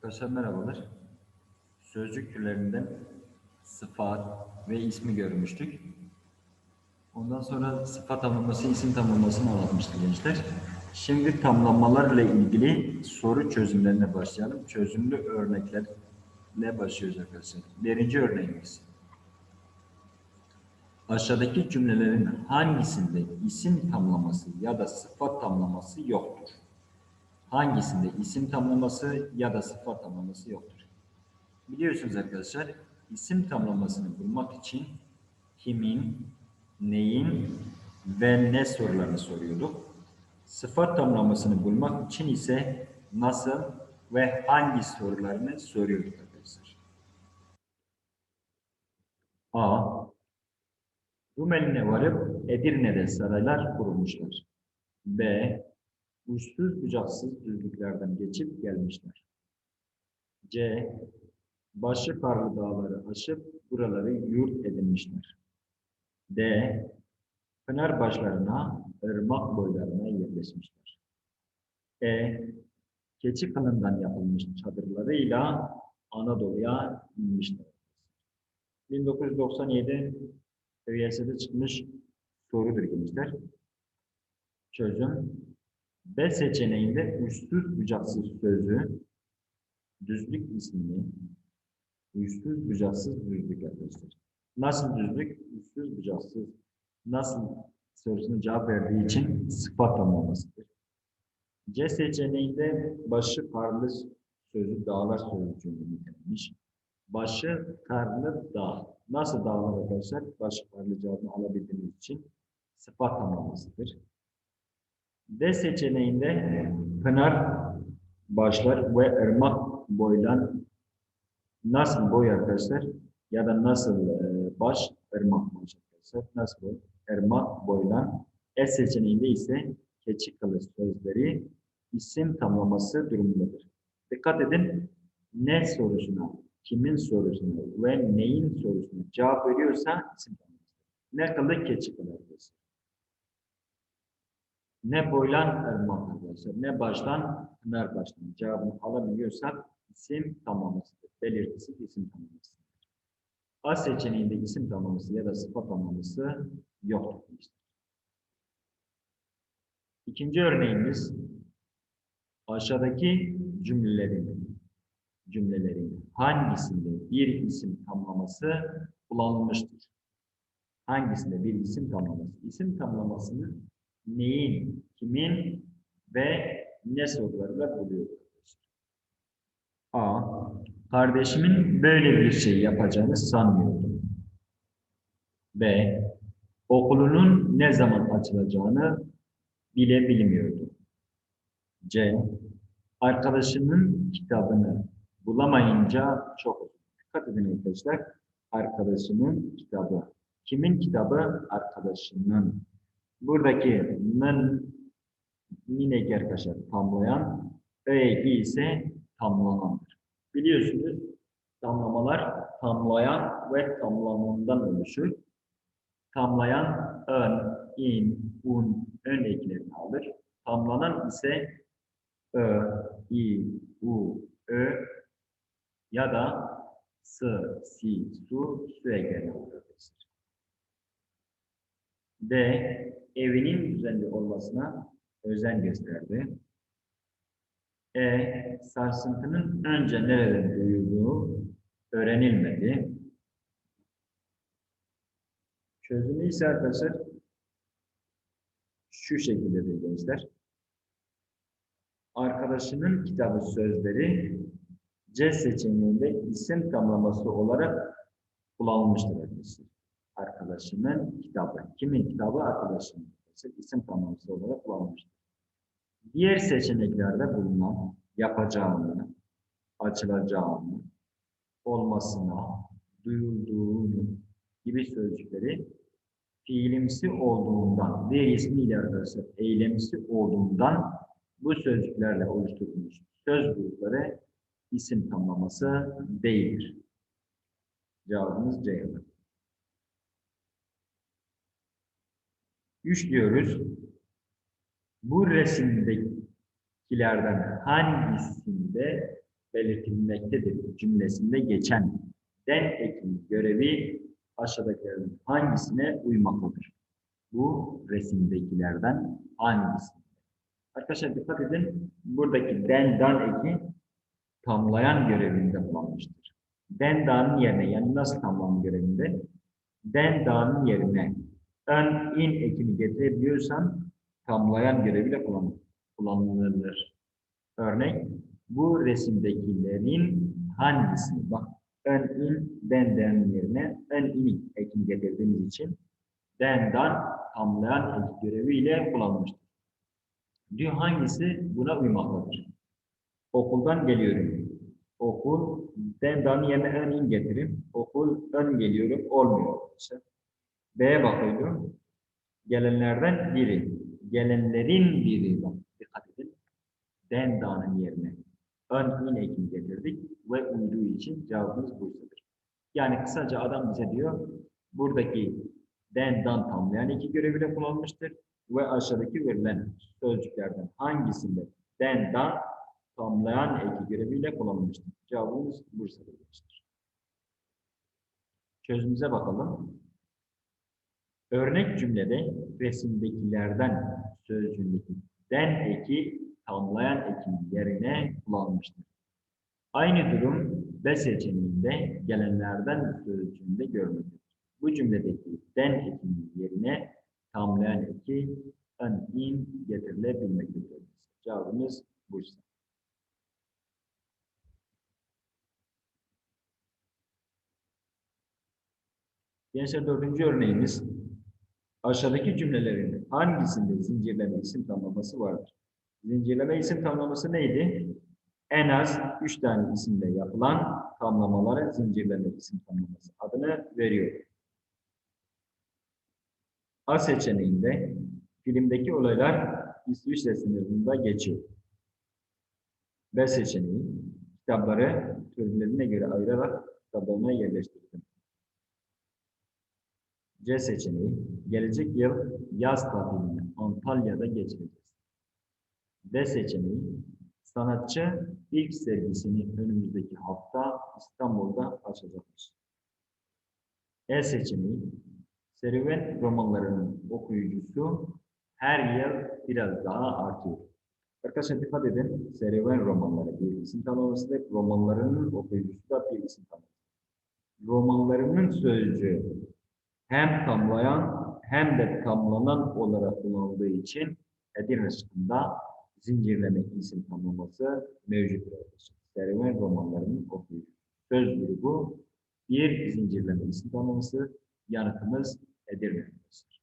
Arkadaşlar merhabalar. Sözcük türlerinden sıfat ve ismi görmüştük. Ondan sonra sıfat tamlaması, isim tamlamasını anlatmıştık gençler. Şimdi tamlamalarla ilgili soru çözümlerine başlayalım. Çözümlü örneklerle başlıyoruz arkadaşlar. Birinci örneğimiz. Aşağıdaki cümlelerin hangisinde isim tamlaması ya da sıfat tamlaması yoktur? Hangisinde isim tamlaması ya da sıfat tamlaması yoktur. Biliyorsunuz arkadaşlar isim tamlamasını bulmak için kimin, neyin ve ne sorularını soruyorduk. Sıfat tamlamasını bulmak için ise nasıl ve hangi sorularını soruyorduk arkadaşlar. A. Rumeli'ne varıp Edirne'de saraylar kurmuşlar. B uçsuz bucaksız düzlüklerden geçip gelmişler. C. Başı karlı dağları aşıp buraları yurt edinmişler. D. Pınar başlarına, ırmak boylarına yerleşmişler. E. Keçi kılından yapılmış çadırlarıyla Anadolu'ya inmişler. 1997 ÖYS'de çıkmış sorudur gençler. Çözüm B seçeneğinde uçsuz bucaksız sözü düzlük ismini uçsuz bucaksız düzlük arkadaşlar. Nasıl düzlük? Uçsuz bucaksız. Nasıl sorusuna cevap verdiği için sıfat tamlamasıdır. C seçeneğinde başı karlı sözü dağlar cümle nitelenmiş. Başı karlı dağ. Nasıl dağlar arkadaşlar? Başı karlı cevabını alabildiğiniz için sıfat tamlamasıdır. D seçeneğinde pınar başlar ve ırmak boylan nasıl boy arkadaşlar ya da nasıl e, baş ırmak baş arkadaşlar nasıl boy ırmak boylan E seçeneğinde ise keçi kılıç sözleri isim tamlaması durumundadır. Dikkat edin ne sorusuna, kimin sorusuna ve neyin sorusuna cevap veriyorsa isim tamlaması. Ne kılıç keçi kılıç. Ne boylan ırmak arkadaşlar, ne baştan pınar baştan cevabını alabiliyorsak isim tamlamasıdır. Belirtisi isim tamlamasıdır. A seçeneğinde isim tamlaması ya da sıfat tamlaması yoktur. İkinci örneğimiz aşağıdaki cümlelerin cümlelerin hangisinde bir isim tamlaması kullanılmıştır? Hangisinde bir isim tamlaması? İsim tamlamasını neyin, kimin ve ne sorularıyla buluyoruz. A. Kardeşimin böyle bir şey yapacağını sanmıyordum. B. Okulunun ne zaman açılacağını bile bilmiyordu. C. Arkadaşının kitabını bulamayınca çok dikkat edin arkadaşlar. Arkadaşının kitabı. Kimin kitabı? Arkadaşının. Buradaki nın yine arkadaşlar tamlayan, öğeki ise tamlanandır. Biliyorsunuz tamlamalar tamlayan ve tamlamandan oluşur. Tamlayan ön, in, un, ön eklerini alır. Tamlanan ise ö, i, u, ö ya da s, si, su, su eklerini alır. D. Evinin düzenli olmasına özen gösterdi. E. Sarsıntının önce nereden duyulduğu öğrenilmedi. Çözümü ise arkadaşlar şu şekilde gençler. Arkadaşının kitabı sözleri C seçeneğinde isim tamlaması olarak kullanılmıştır arkadaşlar arkadaşının kitabı. Kimin kitabı? Arkadaşının. isim tamlaması olarak kullanılmıştır. Diğer seçeneklerde bulunan yapacağını, açılacağını, olmasına, duyulduğunu gibi sözcükleri fiilimsi olduğundan, diğer ismiyle arkadaşlar eylemsi olduğundan bu sözcüklerle oluşturulmuş söz grupları isim tamlaması değildir. Cevabımız C 3 diyoruz. Bu resimdekilerden hangisinde belirtilmektedir cümlesinde geçen den ekinin görevi aşağıdakilerin hangisine uymaktadır? Bu resimdekilerden hangisi? Arkadaşlar dikkat edin. Buradaki den dan eki tamlayan görevinde kullanmıştır. Den da'nın yerine yani nasıl tamlama görevinde? Den da'nın yerine ön in ekini getirebiliyorsan tamlayan göreviyle kullan- kullanılır. Örnek bu resimdekilerin hangisini? Bak ön in den den yerine ön in ekini getirdiğimiz için den dan tamlayan ek göreviyle kullanılmıştır. Diyor hangisi buna uymaktadır? Okuldan geliyorum. Okul, den dan yerine ön in getirin. Okul, ön geliyorum. Olmuyor. İşte B'ye bakıyorum. Gelenlerden biri. Gelenlerin biri. Bak dikkat edin. Den danın yerine ön in ekini getirdik ve uyduğu için cevabımız Bursa'dır. Yani kısaca adam bize diyor buradaki den dan tamlayan iki göreviyle kullanılmıştır ve aşağıdaki verilen sözcüklerden hangisinde den dan tamlayan eki göreviyle kullanılmıştır? Cevabımız Bursa'dır. demiştir. Çözümüze bakalım. Örnek cümlede resimdekilerden sözcüğündeki den eki tamlayan ekin yerine kullanılmıştır. Aynı durum B seçeneğinde gelenlerden sözcüğünde görmektedir. Bu cümledeki den ekinin yerine tamlayan eki ön in getirilebilmektedir. Cevabımız Bursa. Gençler dördüncü örneğimiz aşağıdaki cümlelerin hangisinde zincirleme isim tamlaması vardır? Zincirleme isim tamlaması neydi? En az üç tane isimle yapılan tamlamalara zincirleme isim tamlaması adını veriyor. A seçeneğinde filmdeki olaylar İsviçre sınırında geçiyor. B seçeneği kitapları türlerine göre ayırarak kitaplarına yerleştirdim. C seçeneği gelecek yıl yaz tatilini Antalya'da geçireceğiz. D seçeneği sanatçı ilk sergisini önümüzdeki hafta İstanbul'da açacakmış. E seçeneği serüven romanlarının okuyucusu her yıl biraz daha artıyor. Arkadaşlar dikkat edin. Serüven romanları bir isim tanımlamasıdır. Romanlarının okuyucusu da bir isim tanımlaması. Romanlarının sözcüğü hem tamlayan hem de tamlanan olarak kullanıldığı için Edirne şıkkında zincirleme isim tamlaması mevcuttur. Serüven romanlarının okuyucusu. Söz grubu bir zincirleme isim tamlaması yanıtımız Edirne. arkadaşlar.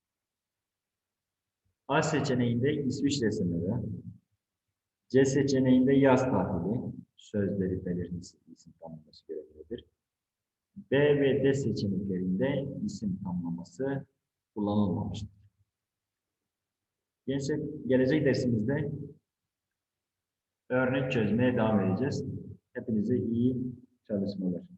A seçeneğinde İsviçre sınırı, C seçeneğinde yaz tatili, sözleri belirtisi isim tamlaması görevlidir. B ve D seçeneklerinde isim tamlaması kullanılmamıştır. Gençler, gelecek dersimizde örnek çözmeye devam edeceğiz. Hepinize iyi çalışmalar.